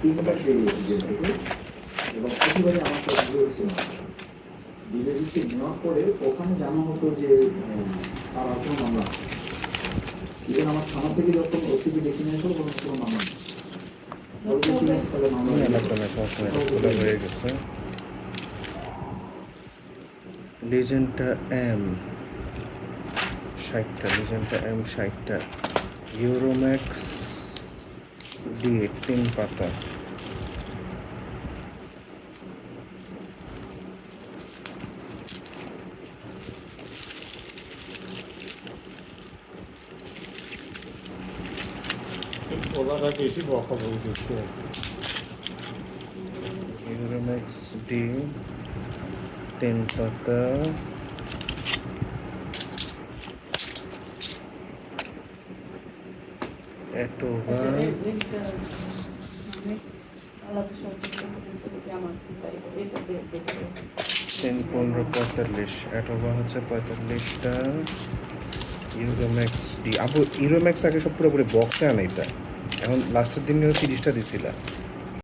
তিনবার বেরিয়েছি জেল থেকে এবং প্রতিবারে আমার কাছে ডিলে রিসিভ ডিলে রিসিভ নেওয়ার পরে ওখানে জানা হতো যে তার আর কোনো মামলা আছে। ইভেন আমার থানা থেকে যখন ওসিবি ডেকে নিয়ে আসলো কোনো কোনো মামলা নেই। হয়ে লিজেন্ডটা এম ষাটটা লিজেন্ডটা এম ষাটটা ইউরোম্যাক্স ডি তিন পাতা ওনারা বেশি বকা বলে দিচ্ছে ইউরোম্যাক্স ডি তিন পাতা এটোভা তিন পনেরো পঁয়তাল্লিশ অ্যাটোভা হচ্ছে পঁয়তাল্লিশটা। ইউরোম্যাক্স ডি আপু ইউরোম্যাক্স আগে সব পুরোপুরি বক্সে আনাইতা। এখন লাস্টের দিন কিন্তু তিরিশটা দিছিলা।